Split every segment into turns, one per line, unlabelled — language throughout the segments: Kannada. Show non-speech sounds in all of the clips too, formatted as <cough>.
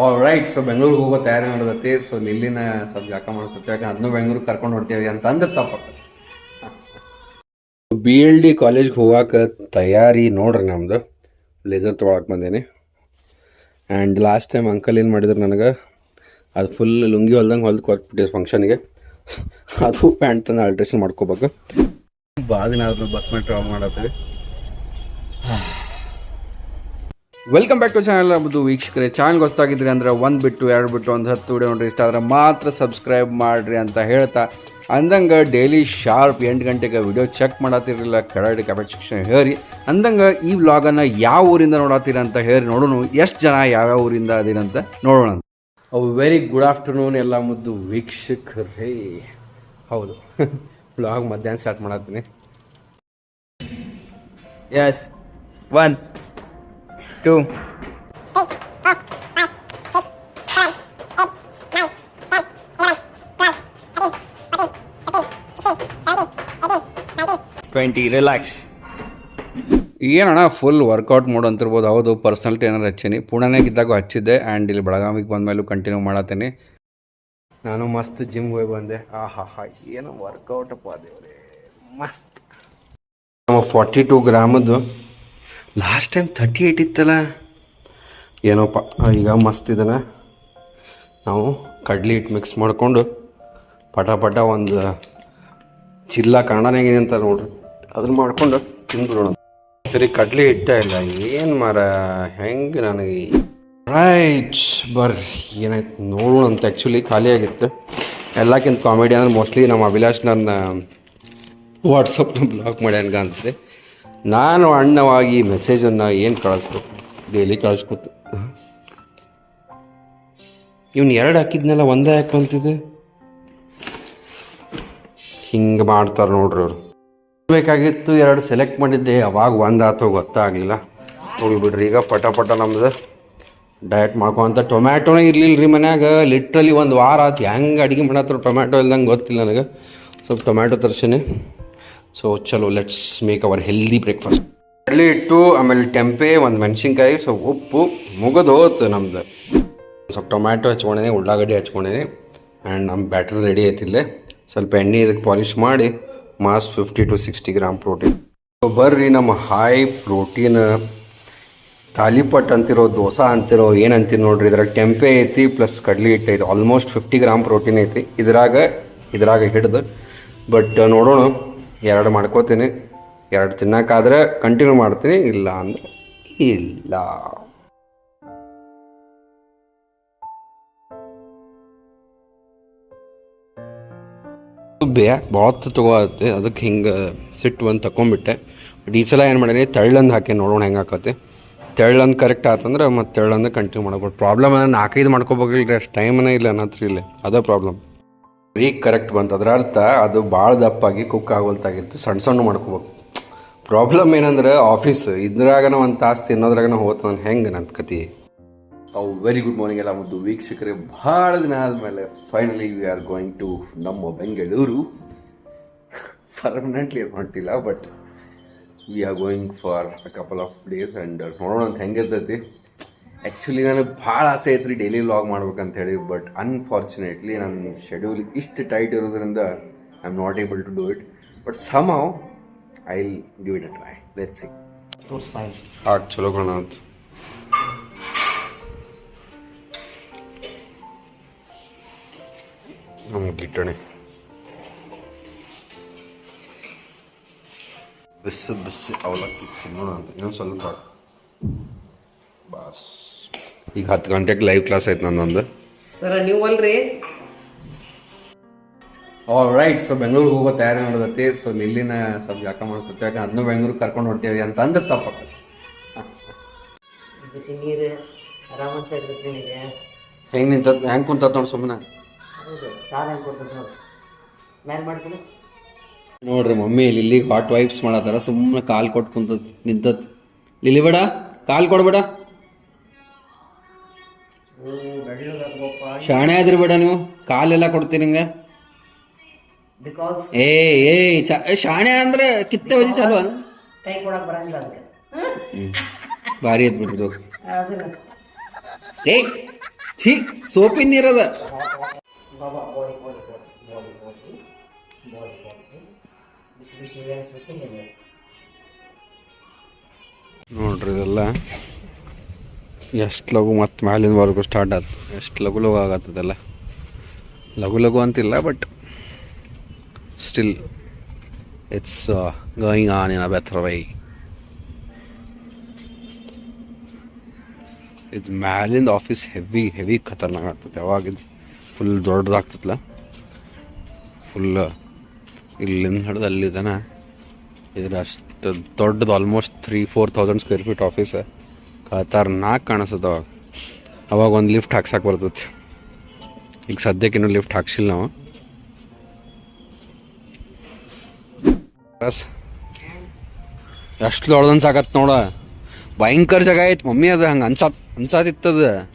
ಆಲ್ ರೈಟ್ ಸೊ ಬೆಂಗಳೂರಿಗೆ ಹೋಗೋ ತಯಾರಿ ನಡೆದತಿ. ಸೊ ಇಲ್ಲಿನ ಸ್ವಲ್ಪ ಜಾಕ ಮಾಡಿಸುತ್ತೆ ಯಾಕಂದ್ರೆ ಅದನ್ನು ಬೆಂಗಳೂರಿಗೆ ಕರ್ಕೊಂಡು ಹೊಡ್ತೀವಿ ಅಂತ ಅಂದ್ರೆ ತಪ್ಪ. ಬಿ ಎಲ್ ಡಿ ಕಾಲೇಜ್ಗೆ ಹೋಗಾಕ ತಯಾರಿ ನೋಡ್ರಿ ನಮ್ದು. ಲೇಸರ್ ತೊಗೊಳಕ್ಕೆ ಬಂದೇನಿ. ಆ್ಯಂಡ್ ಲಾಸ್ಟ್ ಟೈಮ್ ಅಂಕಲ್ ಏನು ಮಾಡಿದ್ರು ನನಗೆ ಅದು ಫುಲ್ ಲುಂಗಿ ಹೊಲ್ದಂಗೆ ಹೊಲ್ದು ಕೊಟ್ಬಿಟ್ಟಿದ್ರು ಫಂಕ್ಷನ್ಗೆ <laughs> ಅದು ಪ್ಯಾಂಟ್ ತಂದು ಆಲ್ಟ್ರೇಷನ್ ಮಾಡ್ಕೋಬೇಕು. ಭಾಳ ದಿನ ಆದರೂ ಬಸ್ ಮೇಲೆ ಟ್ರಾವೆಲ್ ಮಾಡತ್ತೀವಿ. ವೆಲ್ಕಮ್ ಬ್ಯಾಕ್ ಟು ಚಾನಲ್ ಅದು ವೀಕ್ಷಕರೇ. ಚಾನಲ್ಗೆ ಹೊಸ್ತಾಗಿದ್ರಿ ಅಂದ್ರೆ ಒಂದು ಬಿಟ್ಟು ಎರಡು ಬಿಟ್ಟು ಒಂದು ಹತ್ತು ವಿಡಿಯೋ ನೋಡ್ರಿ ಇಷ್ಟ ಆದ್ರೆ ಮಾತ್ರ ಸಬ್ಸ್ಕ್ರೈಬ್ ಮಾಡಿರಿ ಅಂತ ಹೇಳ್ತಾ ಅಂದಂಗೆ ಡೈಲಿ ಶಾರ್ಪ್ ಎಂಟು ಗಂಟೆಗೆ ವಿಡಿಯೋ ಚೆಕ್ ಮಾಡತ್ತಿರಲಿಲ್ಲ ಕೆಳಗಡೆ ಕಮೆಂಟ್ ಸೆಕ್ಷನ್ ಹೇಳಿ. ಅಂದಂಗೆ ಈ ವ್ಲಾಗನ್ನು ಯಾವ ಊರಿಂದ ನೋಡತ್ತೀರ ಅಂತ ಹೇಳಿ ನೋಡೋಣ. ಎಷ್ಟು ಜನ ಯಾವ್ಯಾವ ಊರಿಂದ ಅದಿರಂತ ನೋಡೋಣ ಅವು ವೆರಿ ಗುಡ್ ಆಫ್ಟರ್ನೂನ್ ಎಲ್ಲ ಮುದ್ದು ವೀಕ್ಷಕರೇ. ಹೌದು. <laughs> ವ್ಲಾಗ್ ಮಧ್ಯಾಹ್ನ start ಮಾಡತ್ತೀನಿ
yes One, two, twenty relax
ಏನಣ್ಣ ಫುಲ್ ವರ್ಕೌಟ್ ಮೋಡ್ ಅಂತಿರ್ಬೋದು. ಹೌದು ಪರ್ಸನಲ್ ಟ್ರೈನರ್ ಹಚ್ಚೀನಿ. ಪುಣೆನಾಗಿದ್ದಾಗೂ ಹಚ್ಚಿದ್ದೆ ಆ್ಯಂಡ್ ಇಲ್ಲಿ ಬೆಳಗಾವಿಗೆ ಬಂದಮೇಲೂ ಕಂಟಿನ್ಯೂ ಮಾಡತ್ತೀನಿ. ನಾನು ಮಸ್ತ್ ಜಿಮ್ಗೆ ಹೋಗಿ ಬಂದೆ. ಆ ಹಾ ಹಾ ಏನು ವರ್ಕೌಟಪ್ಪ ದೇವ್ರೆ. ಮಸ್ತ್. ನಮ್ಮ ಫಾರ್ಟಿ ಟು ಗ್ರಾಮದ್ದು ಲಾಸ್ಟ್ ಟೈಮ್ ತರ್ಟಿ ಏಯ್ಟ್ ಇತ್ತಲ್ಲ ಏನೋಪ್ಪ ಈಗ ಮಸ್ತ್ ಇದನ್ನ ನಾವು ಕಡ್ಲಿ ಹಿಟ್ಟು ಮಿಕ್ಸ್ ಮಾಡಿಕೊಂಡು ಪಟ ಪಟ ಒಂದು ಚಿಲ್ಲ ಕನ್ನಡನೇ ಏನಂತ ನೋಡ್ರಿ. ಅದನ್ನ ಮಾಡ್ಕೊಂಡು ತಿಂದ್ಬಿಡೋಣ. ಸರಿ ಕಡ್ಲಿ ಹಿಟ್ಟೇ ಇಲ್ಲ. ಏನು ಮಾರ ಹೆಂಗೆ ನನಗೆ? ರೈಟ್ ಬರ್ರಿ ಏನಾಯ್ತು ನೋಡೋಣ ಅಂತ ಆ್ಯಕ್ಚುಲಿ ಖಾಲಿ ಆಗಿತ್ತು. ಎಲ್ಲಕ್ಕಿಂತ ಕಾಮಿಡಿ ಅಂದ್ರೆ ಮೋಸ್ಟ್ಲಿ ನಮ್ಮ ಅಭಿಲಾಷ್ ನನ್ನ ವಾಟ್ಸಪ್ನ ಬ್ಲಾಕ್ ಮಾಡ್ಯಾನ್ಗ ಅನ್ಸುತ್ತೆ ನಾನು ಅಣ್ಣವಾಗಿ ಮೆಸೇಜನ್ನು ಏನು ಕಳಿಸ್ಬೇಕು? ಡೈಲಿ ಕಳಿಸ್ಕೊತು. ಇವ್ನು ಎರಡು ಹಾಕಿದ್ನೆಲ್ಲ, ಒಂದೇ ಯಾಕೆ ಅಂತಿದೆ? ಹಿಂಗೆ ಮಾಡ್ತಾರೆ ನೋಡ್ರಿ ಅವರು. ಬೇಕಾಗಿತ್ತು ಎರಡು ಸೆಲೆಕ್ಟ್ ಮಾಡಿದ್ದೆ, ಅವಾಗ ಒಂದು ಆತೋ ಗೊತ್ತಾಗಲಿಲ್ಲ. ಹೋಗಿ ಬಿಡ್ರಿ, ಈಗ ಪಟ ಪಟ ನಮ್ದು. ಡಯಟ್ ಮಾಡ್ಕೊಂತ ಟೊಮ್ಯಾಟೋನೇ ಇರಲಿಲ್ಲ ರೀ ಮನ್ಯಾಗ ಲಿಟ್ರಲಿ ಒಂದು ವಾರ ಆತು. ಹೆಂಗೆ ಅಡುಗೆ ಮಾಡತ್ತಾರ ಟೊಮ್ಯಾಟೊ ಇಲ್ದಂಗೆ ಗೊತ್ತಿಲ್ಲ ನನಗೆ. ಸ್ವಲ್ಪ ಟೊಮ್ಯಾಟೊ ತರ್ಸೀನಿ. ಸೊ ಚಲೋ let's make our healthy breakfast ಕಡಲೆ ಹಿಟ್ಟು ಆಮೇಲೆ ಟೆಂಪೆ ಒಂದು ಮೆಣಸಿನ್ಕಾಯಿ ಸೊ ಉಪ್ಪು ಮುಗಿದು ಹೋತು ನಮ್ದು. ಸ್ವಲ್ಪ ಟೊಮ್ಯಾಟೊ ಹಚ್ಕೊಂಡೇನೆ, ಉಳ್ಳಾಗಡ್ಡಿ ಹಚ್ಕೊಂಡೇನೆ ಆ್ಯಂಡ್ ನಮ್ಮ ಬ್ಯಾಟ್ರಿ ರೆಡಿ ಐತಿಲ್ಲೇ ಸ್ವಲ್ಪ ಎಣ್ಣೆ ಇದಕ್ಕೆ ಪಾಲಿಷ್ ಮಾಡಿ mass fifty to sixty gram protein ಬರ್ರಿ ನಮ್ಮ ಹೈ ಪ್ರೋಟೀನ್ ತಾಲಿಪಟ್ ಅಂತಿರೋ, ದೋಸೆ ಅಂತಿರೋ, ಏನು ನೋಡ್ರಿ, ಇದ್ರಾಗ ಟೆಂಪೆ ಐತಿ ಪ್ಲಸ್ ಕಡ್ಲಿ ಹಿಟ್ಟು ಐತಿ. ಆಲ್ಮೋಸ್ಟ್ ಫಿಫ್ಟಿ ಗ್ರಾಮ್ ಪ್ರೋಟೀನ್ ಐತಿ. ಇದ್ರಾಗ ಇದ್ರಾಗ ಹಿಡ್ದು ಬಟ್ ನೋಡೋಣ. ಎರಡು ಮಾಡ್ಕೋತೀನಿ. ಎರಡು ತಿನ್ನೋಕ್ಕಾದ್ರೆ ಕಂಟಿನ್ಯೂ ಮಾಡ್ತೀನಿ. ಇಲ್ಲ ಅಂದರೆ ಇಲ್ಲ. ಬ್ಯಾಕ್ ಬಾತ್ ತಗೋತ್ತೆ ಅದಕ್ಕೆ ಹಿಂಗೆ ಸಿಟ್ಟು ಬಂದು ತಗೊಂಬಿಟ್ಟೆ ಬಟ್ ಈ ಸಲ ಏನು ಮಾಡೀನಿ? ತೆಳ್ಳಂದು ಹಾಕಿ ನೋಡೋಣ ಹೆಂಗೆ ಆಕತ್ತೆ ತೆಳ್ಳಂದು ಕರೆಕ್ಟ್ ಆತಂದ್ರೆ ಮತ್ತು ತೆಳ್ಳಂದು ಕಂಟಿನ್ಯೂ ಮಾಡ್ಬೋದು. ಪ್ರಾಬ್ಲಮ್ ಅಂದರೆ ನಾಲ್ಕೈದು ಮಾಡ್ಕೋಬೇಕಿಲ್ಲ ಅಷ್ಟು ಟೈಮನೇ ಇಲ್ಲ ನನ್ನ ಹತ್ರ ಇಲ್ಲಿ. ಅದೇ ಪ್ರಾಬ್ಲಮ್ ವೀಕ್ ಕರೆಕ್ಟ್ ಬಂತು. ಅದರ ಅರ್ಥ ಅದು ಭಾಳ ದಪ್ಪಾಗಿ ಕುಕ್ ಆಗುವಂತಾಗಿತ್ತು ಸಣ್ಣ ಸಣ್ಣ ಮಾಡ್ಕೋಬೇಕು. ಪ್ರಾಬ್ಲಮ್ ಏನಂದ್ರೆ ಆಫೀಸ್ ಇದ್ರಾಗನ ಒಂದು ತಾಸು ತಿನ್ನೋದ್ರಾಗನ ಹೋತು ನಾನು ಹೆಂಗೆ ನನ್ನ ಕತಿ? ಅವು ವೆರಿ ಗುಡ್ ಮಾರ್ನಿಂಗ್ ಎಲ್ಲ ಒಂದು ವೀಕ್ಷಕರೇ. ಭಾಳ ದಿನ ಆದಮೇಲೆ finally we are going to ನಮ್ಮ Bengaluru. Permanently ಹೊಂಟಿಲ್ಲ but we are going for a couple of days and ನೋಡೋಣ ಅಂತ ಹೆಂಗಿರ್ತೈತಿ. ಆ್ಯಕ್ಚುಲಿ ನನಗೆ ಭಾಳ ಆಸೆ ಐತ್ರಿ ಡೈಲಿ ವ್ಲಾಗ್ ಮಾಡ್ಬೇಕಂತ ಹೇಳಿ ಬಟ್ ಅನ್ಫಾರ್ಚುನೇಟ್ಲಿ ನನ್ನ ಶೆಡ್ಯೂಲ್ ಇಷ್ಟು ಟೈಟ್ ಇರೋದ್ರಿಂದ I am not able to do it but somehow I will give it a try let see ಹಾಕ್ ಚಲೋ ಕಾಣತ್ ನಮ್ಗೆ ಗಿಟ್ಟಣೆ. ಬಿಸಿ ಬಿಸಿ ಅವಲಕ್ಕಿ ತಿನ್ನೋಣ ಅಂತ. ಇನ್ನೊಂದು ಸ್ವಲ್ಪ ಬಾಸ್. ಈಗ ಹತ್ತು ಗಂಟೆಗೆ ಲೈವ್ ಕ್ಲಾಸ್ ಐತೆ ನನ್ನೊಂದು.
ಸರ ನೀವು ಅಲ್ರಿ?
ರೈಟ್ ಸೊ ಬೆಂಗಳೂರಿಗೆ ಹೋಗೋ ತಯಾರಿ ನಡೆದೈತಿ ಸೊ ಇಲ್ಲಿನ ಸ್ವಲ್ಪ ಜಾಕ ಮಾಡಿಸುತ್ತೆ? ಯಾಕಂದ್ರೆ ಅದನ್ನು ಬೆಂಗಳೂರಿಗೆ ಕರ್ಕೊಂಡು ಹೊರ್ತೀವಿ ಅಂತ ಅಂದ್ರೆ
ಬಿಸಿ ನೀರು ಆರಾಮ ನಿಮಗೆ.
ಹೆಂಗೆ ನಿಂತ ಹೆಂಗೆ ಕುಂತತ್ ನೋಡಿ ಸುಮ್ಮನೆ
ಹೌದು ಕಾಲ ಹೆಂಗೆ ಕೊಡ್ತೈತಿ ನೋಡಿ. ಮ್ಯಾಲ್ ಮಾಡ್ತೀನಿ.
ನೋಡ್ರಿ ಮಮ್ಮಿ ಇಲ್ಲಿ ಹಾಟ್ ವೈಪ್ಸ್ ಮಾಡತ್ತಾರ ಸುಮ್ಮನೆ ಕಾಲ್ ಕೊಟ್ಟು ಕುಂತ ನಿಂತತ್ ಲಿಲಿ ಬೇಡ ಕಾಲ್ ಕೊಡ್ಬೇಡ. ಶಾಣೆ ಆದ್ರಿ ಬೇಡ ನೀವು ಕಾಲೆಲ್ಲ ಕೊಡ್ತೀರಿ ಹಿಂಗೆ
ಬಿಕಾಸ್
ಏ ಏ ಚ ಶಾಣೆ ಅಂದ್ರೆ ಕಿತ್ತೆ ಬಜಿ ಚಾಲು
ಕೈ ಕೊಡಕ್ ಬರಂಗಿಲ್ಲ ಅದಕ್ಕೆ.
ಭಾರಿ ಬಿಡ್ರಿ
ಅದನ್ನ.
ಏ ಛೀ ಸೋಪಿನ ನೀರದ
ಬಾಬಾ ಬಿಸಿ ಬಿಸಿ ಅನಿಸ್ಬಿಟ್ಟು ಹಿಂಗೆ
ನೋಡ್ರಿ ಇದೆಲ್ಲ. ಎಷ್ಟು ಲಘು ಮತ್ತು ಮ್ಯಾಲಿನವರೆಗೂ ಸ್ಟಾರ್ಟ್ ಆಯ್ತು ಎಷ್ಟು ಲಘು ಲಘು ಆಗತ್ತದೆಲ್ಲ ಲಘು ಲಘು ಅಂತಿಲ್ಲ but still it's going on in a better way ಇದು ಮ್ಯಾಲಿಂದ ಆಫೀಸ್ ಹೆವಿ ಹೆವಿ ಖತರ್ನಾಕ್ ಆಗ್ತದೆ ಯಾವಾಗಿದ್ದು ಫುಲ್ ದೊಡ್ಡದಾಗ್ತದಲ್ಲ ಫುಲ್ ಇಲ್ಲಿಂದ ಹಿಡ್ದು ಅಲ್ಲಿದನ. ಇದ್ರ ಅಷ್ಟು ದೊಡ್ಡದು almost three four thousand square feet office ಖತರ್ನಾಕ್ ಕಾಣಿಸ್ತದ. ಅವಾಗ ಅವಾಗ ಒಂದು ಲಿಫ್ಟ್ ಹಾಕ್ಸಕ್ಕೆ ಬರ್ತೈತಿ. ಈಗ ಸದ್ಯಕ್ಕೆ ಇನ್ನೂ ಲಿಫ್ಟ್ ಹಾಕ್ಸಿಲ್ಲ ನಾವು. ಬಸ್ ಎಷ್ಟು ದೊಡ್ಡದು ಅನ್ಸಾಕತ್ ನೋಡ. ಭಯಂಕರ ಜಾಗ ಐತೆ ಮಮ್ಮಿ ಅದು ಹಂಗೆ ಅನ್ಸಾತ್ ಅನ್ಸತ್ತಿತ್ತದ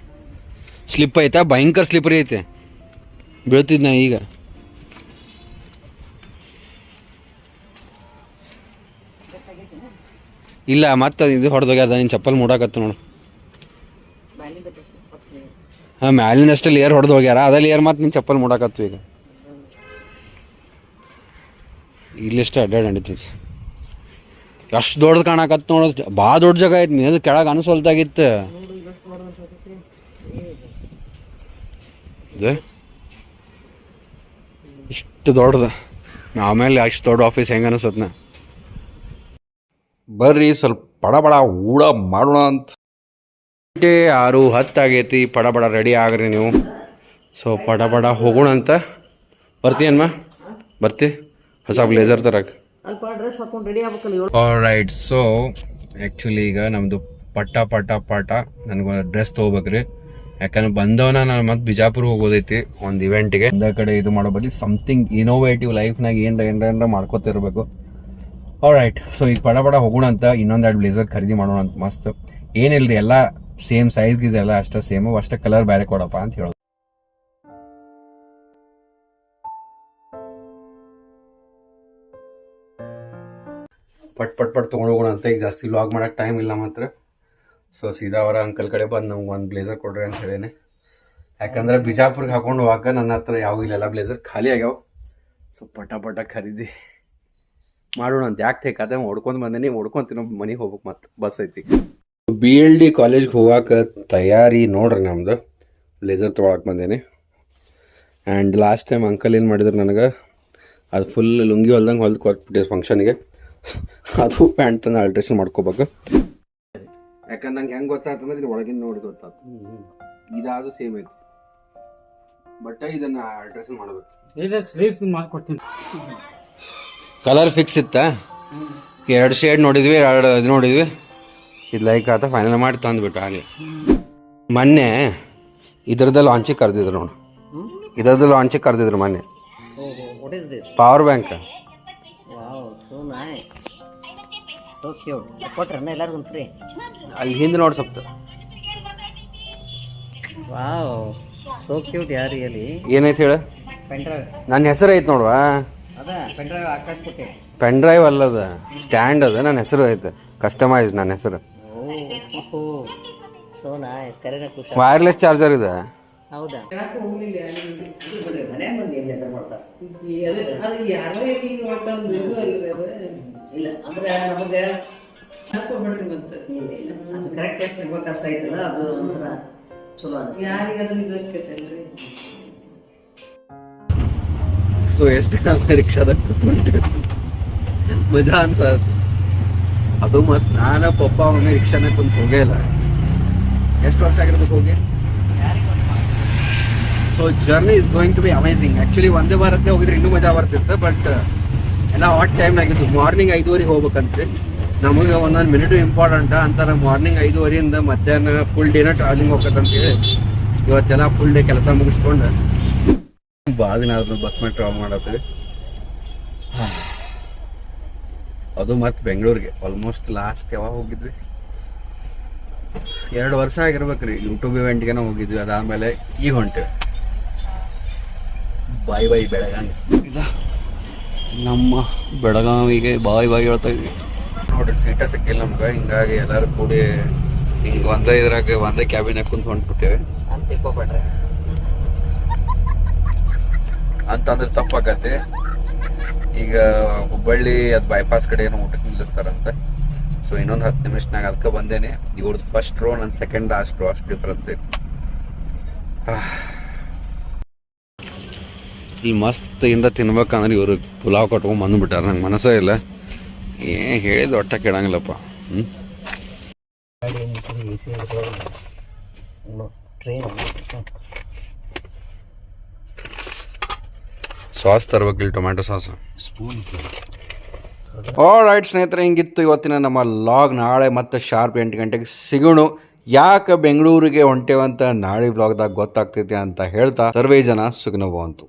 ಸ್ಲಿಪ್ ಐತೆ? ಭಯಂಕರ ಸ್ಲಿಪ್ರಿ ಐತೆ. ಬೀಳ್ತಿದ್ ನಾ ಈಗ. ಇಲ್ಲ, ಮತ್ತೆ ಇದು ಹೊಡೆದೋಗ್ಯದ ನಿನ್ನ ಚಪ್ಪಲ್ ಮೂಡಾಕತ್ತು ನೋಡು. ಹಾಂ ಮ್ಯಾಲಿನ ಅಷ್ಟೇ ಲೇಯರ್ ಹೊಡೆದು ಹೋಗ್ಯಾರ ಅದ ಲೇಯರ್ ಮತ್ತೆ ನಿನ್ನ ಚಪ್ಪಲ್ ಮೂಡಾಕತ್ತು ಈಗ. ಇಲ್ಲಿಷ್ಟು ಅಡ್ಡಾಡಿ ನಡೀತೈತಿ. ಎಷ್ಟು ದೊಡ್ಡದು ಕಾಣಕತ್ತು ನೋಡು. ಭಾಳ ದೊಡ್ಡ ಜಾಗ ಐತಿ ನೀನು. ಕೆಳಗೆ ಅನಿಸ್ವಲ್ತಾಗಿತ್ತು ಇದು? ಇಷ್ಟು ದೊಡ್ಡದು. ಆಮೇಲೆ ಅಷ್ಟು ದೊಡ್ಡ ಆಫೀಸ್ ಹೆಂಗೆ ಅನಿಸತ್ನ? ಬರ್ರಿ ಸ್ವಲ್ಪ ಪಡ ಬಡ ಊಡ ಮಾಡೋಣ ಅಂತ. ಗಂಟೆ ಆರು ಹತ್ತು ಆಗೈತಿ ಪಡ ಬಡ ರೆಡಿ ಆಗ್ರಿ ನೀವು. ಸೊ ಪಡ ಬಡ ಹೋಗೋಣ ಅಂತ. ಬರ್ತೀಯನ್ಮ ಬರ್ತಿ. ಹೊಸ ಬ್ಲೇಸರ್ ತರಕ್ಕೆ
ಅಲ್ಪ ಡ್ರೆಸ್ ಹಾಕೊಂಡು ರೆಡಿ ಆಗ್ಬೇಕಲ್ಲ ಏಳು
ರೈಟ್ ಸೊ ಆ್ಯಕ್ಚುಲಿ ಈಗ ನಮ್ಮದು ಪಟ್ಟ ಪಟ್ಟ ಪಟ ನನಗೆ ಡ್ರೆಸ್ ತೊಗೋಬೇಕ್ರಿ. ಯಾಕಂದ್ರೆ ಬಂದವನ ನಾನು ಮತ್ತೆ ಬಿಜಾಪುರ್ ಹೋಗೋದೈತಿ ಒಂದು ಇವೆಂಟಿಗೆ ಒಂದ ಕಡೆ ಇದು ಮಾಡೋ ಬದಲು ಸಮಥಿಂಗ್ ಇನೋವೇಟಿವ್ ಲೈಫ್ನಾಗ ಏನ್ರ ಏನ್ರ ಏನ್ರ ಮಾಡ್ಕೋತಿರ್ಬೇಕು. ರೈಟ್ ಸೊ ಈಗ ಪಡ ಪಡ ಹೋಗೋಣ ಅಂತ ಇನ್ನೊಂದೆರಡು ಬ್ಲೇಸರ್ ಖರೀದಿ ಮಾಡೋಣ ಅಂತ ಮಸ್ತ್. ಏನಿಲ್ರಿ, ಎಲ್ಲ ಸೇಮ್ ಸೈಜ್ ಗೀಸ್ ಎಲ್ಲ ಅಷ್ಟೇ ಸೇಮು ಅಷ್ಟೇ ಕಲರ್ ಬೇರೆ ಕೊಡಪ್ಪ ಅಂತ ಹೇಳೋದು. ಪಟ್ ಪಟ್ ಪಟ್ ತೊಗೊಂಡು ಹೋಗೋಣ ಅಂತ ಈಗ ಜಾಸ್ತಿ ಲಾಗ್ ಮಾಡೋಕ್ಕೆ ಟೈಮ್ ಇಲ್ಲ ಮಾತ್ರ. ಸೊ ಸೀದಾ ಅವರ ಅಂಕಲ್ ಕಡೆ ಬಂದು ನಮ್ಗೆ ಒಂದು ಬ್ಲೇಸರ್ ಕೊಡ್ರಿ ಅಂತ ಹೇಳೇನೆ. ಯಾಕಂದ್ರೆ ಬಿಜಾಪುರ್ಗೆ ಹಾಕೊಂಡು ಹೋಗಾಕ ನನ್ನ ಹತ್ರ ಯಾವ ಇಲ್ಲೆಲ್ಲ ಬ್ಲೇಸರ್ ಖಾಲಿ ಆಗ್ಯಾವ. ಸೊ ಪಟ ಪಟ ಖರೀದಿ. ಮಾಡೋಣ ಅಂತ ಯಾಕೆ ತೇಕಾದೆ ಹೊಡ್ಕೊಂಡು ಬಂದೇನಿ ಹೊಡ್ಕೊಂತೀನಿ ಮನೆಗೆ ಹೋಗ್ಬೇಕು ಮತ್ತೆ, ಬಸ್ ಐತಿ. ಬಿ ಎಲ್ ಡಿ ಕಾಲೇಜ್ಗೆ ಹೋಗಾಕ ತಯಾರಿ ನೋಡ್ರಿ ನಮ್ದು. ಲೇಸರ್ ತೊಗೊಳಕ್ಕೆ ಬಂದೇನಿ. ಆ್ಯಂಡ್ ಲಾಸ್ಟ್ ಟೈಮ್ ಅಂಕಲ್ ಏನು ಮಾಡಿದ್ರು ನನಗೆ, ಅದು ಫುಲ್ ಲುಂಗಿ ಹೊಲ್ದಂಗೆ ಹೊಲ್ದು ಕೊಟ್ಬಿಟ್ಟಿದ್ರು ಫಂಕ್ಷನ್ಗೆ ಅದು ಪ್ಯಾಂಟ್ ತಂದು ಆಲ್ಟ್ರೇಷನ್ ಮಾಡ್ಕೋಬೇಕು. ಯಾಕಂದ್ರೆ ನಂಗೆ ಹೆಂಗೆ ಗೊತ್ತಾಯ್ತಂದ್ರೆ ಇದು ಒಳಗಿಂದ ನೋಡಿ ಗೊತ್ತಾಯ್ತು ಇದಾದ ಸೇಮ್ ಐತಿ. ಬಟ್ ಇದನ್ನ ಆಲ್ಟ್ರೇಷನ್ ಮಾಡಬೇಕು.
ಇಲ್ಲ ಸ್ಲೀವ್ಸ್ ಮಾಡ್ಕೊಡ್ತೀನಿ.
ಕಲರ್ ಫಿಕ್ಸ್ ಇತ್ತಾ? ಎರಡು ಶೇಡ್ ನೋಡಿದ್ವಿ ಎರಡು ಇದು ನೋಡಿದ್ವಿ. ಇದು ಲೈಕ್ ಆತ ಫೈನಲ್ ಮಾಡಿ ತಂದುಬಿಟ್ಟು ಹಾಗೆ. ಮೊನ್ನೆ ಇದ್ರದ್ದು ಲಾಂಚಿಗೆ ಕರೆದಿದ್ರು ನೋಡು. ಇದ್ರದ್ದು ಲಾಂಚಿಗೆ ಕರೆದಿದ್ರು ಮೊನ್ನೆ. ಪವರ್ ಬ್ಯಾಂಕ್ ಅಲ್ಲಿ ಹಿಂದೆ ನೋಡಿ ಸ್ವಲ್ಪ
ವಾವ್ ಸೋ ಕ್ಯೂಟ್ ಯಾರು
ಏನೈತೆ ಹೇಳು? ನನ್ನ ಹೆಸರು ಐತೆ ನೋಡುವ?
ಪೆನ್ ಡ್ರೈವ್ ಆಕಾಶ್ ಕೊಟ್ಟೆ
ಪೆನ್ ಡ್ರೈವ್ ಅಲ್ಲದ ಸ್ಟ್ಯಾಂಡ್ ಅದ ನನ್ನ ಹೆಸರು ಐತೆ. ಕಸ್ಟಮೈಸ್ ನನ್ನ ಹೆಸರು. ವೈರ್ಲೆಸ್ ಚಾರ್ಜರ್ ಇದೆ.
ಹೌದಾ? ಇಲ್ಲ ಅಂದ್ರೆ ನಮಗೆ ಇಲ್ಲ ಇಲ್ಲ. ಅದು ಕರೆಕ್ಟ್ ಎಷ್ಟು ಇರ್ಬೇಕು ಅಷ್ಟ ಐತಲ್ಲ ಅದು ಒಂಥರ ಚಲೋ ಅನಿಸ್ತು.
ಸೊ ಎಷ್ಟು ರಿಕ್ಷಾದಾಗ ಕೂತ್ಕೊಂಡ್ವಿ ಮಜಾ ಅನ್ಸತ್ ಅದು ಮತ್ತು ನಾನು ಪಪ್ಪ ಒಮ್ಮೆ ರಿಕ್ಷಾನ ಕುಂತ ಹೋಗೇ ಇಲ್ಲ. ಎಷ್ಟು ವರ್ಷ ಆಗಿರ್ಬೇಕು ಹೋಗಿ? So journey is going to be amazing actually ಒಂದೇ ವಾರತ್ತೆ ಹೋಗಿದ್ರೆ ಇನ್ನೂ ಮಜಾ ಬರ್ತಿತ್ತು ಬಟ್ ಎಲ್ಲ ಹಾಟ್ ಟೈಮ್ ಆಗಿತ್ತು. ಮಾರ್ನಿಂಗ್ ಐದುವರೆಗೆ ಹೋಗ್ಬೇಕಂತೆ. ನಮಗೆ ಒಂದೊಂದು ಮಿನಿಟ್ ಇಂಪಾರ್ಟೆಂಟ್ ಅಂತಾರೆ ಮಾರ್ನಿಂಗ್ ಐದುವರೆಯಿಂದ ಮಧ್ಯಾಹ್ನ ಫುಲ್ ಡೇನ ಟ್ರಾವೆಲಿಂಗ್ ಹೋಗ್ಬೇಕಂತ ಹೇಳಿ. ಇವತ್ತೆಲ್ಲ ಫುಲ್ ಡೇ ಕೆಲಸ ಮುಗಿಸ್ಕೊಂಡು. ಭಾಳ ದಿನ ಆದ್ಮೇಲೆ ಬಸ್ ಮೇಲೆ ಟ್ರಾವೆಲ್ ಮಾಡತ್ತೀವಿ ಅದು ಮತ್ತೆ ಬೆಂಗಳೂರಿಗೆ ಆಲ್ಮೋಸ್ಟ್ ಲಾಸ್ಟ್ ಯಾವಾಗ ಹೋಗಿದ್ವಿ? ಎರಡು ವರ್ಷ ಆಗಿರ್ಬೇಕ್ರಿ ಯೂಟ್ಯೂಬ್ ಇವೆಂಟ್ಗೆನ ಹೋಗಿದ್ವಿ ಅದಾದ್ಮೇಲೆ ಈಗ ಹೊಂಟೇವಿ. ಬಾಯ್ ಬಾಯ್ ಬೆಳಗಾವಿ. ಇಲ್ಲ ನಮ್ಮ ಬೆಳಗಾವಿಗೆ ಬಾಯ್ ಬಾಯ್ ಹೇಳ್ತಾ ಇದ್ವಿ. ನೋಡ್ರಿ ಸೀಟ ಸಿಕ್ಕಿಲ್ಲ ನಮ್ಗೆ ಹಿಂಗಾಗಿ ಎಲ್ಲರೂ ಕೂಡಿ ಹಿಂಗೆ ಒಂದೇ ಇದ್ರಾಗ ಒಂದೇ ಕ್ಯಾಬಿನಾಗ ಕುಂತ ಹೊಂಟ್ಬಿಟ್ಟೇವೆ
ಅಂತ ತಿಳ್ಕೊಬೇಡ್ರಿ.
ಅಂತಂದ್ರೆ ತಪ್ಪಾಗತ್ತೆ. ಈಗ ಹುಬ್ಬಳ್ಳಿ ಅದು ಬೈಪಾಸ್ ಕಡೆ ಏನೋ ಊಟಕ್ಕೆ ನಿಲ್ಲಿಸ್ತಾರಂತೆ. ಸೊ ಇನ್ನೊಂದು ಹತ್ತು ನಿಮಿಷನಾಗ ಅದಕ್ಕೆ ಬಂದೇನೆ. ಇವ್ರದ್ದು ಫಸ್ಟ್ ರೋ ನನ್ನ ಸೆಕೆಂಡ್ ಲಾಸ್ಟ್ ರೋ ಅಷ್ಟು ಡಿಫ್ರೆನ್ಸ್ ಐತಿ. ಇಲ್ಲಿ ಮಸ್ತ್ ಇಂದ ತಿನ್ಬೇಕಂದ್ರೆ ಇವರು ಪುಲಾವ್ ಕಟ್ಕೊಂಡ್ ಬಂದ್ಬಿಟ್ಟಾರ. ನಂಗೆ ಮನಸ್ಸೇ ಇಲ್ಲ. ಏನು ಹೇಳಿದ ಒಟ್ಟ ಕೇಳಂಗಿಲ್ಲಪ್ಪ. ಹ್ಞೂ
train
sauce ತರಬೇಕಿಲ್ಲ tomato sauce.
Spoon
all right ಸ್ನೇಹಿತರೆ ಹಿಂಗಿತ್ತು ಇವತ್ತಿನ ನಮ್ಮ ಲಾಗ್ ನಾಳೆ ಮತ್ತೆ ಶಾರ್ಪ್ ಎಂಟು ಗಂಟೆಗೆ ಸಿಗೋಣ. ಯಾಕೆ ಬೆಂಗಳೂರಿಗೆ ಹೊಂಟೇವಂತ ನಾಳೆ ಬ್ಲಾಗ್ದಾಗ ಗೊತ್ತಾಗ್ತೈತಿ ಅಂತ ಹೇಳ್ತಾ ಸರ್ವೇ ಜನ ಸುಗ್ನವು ಅಂತು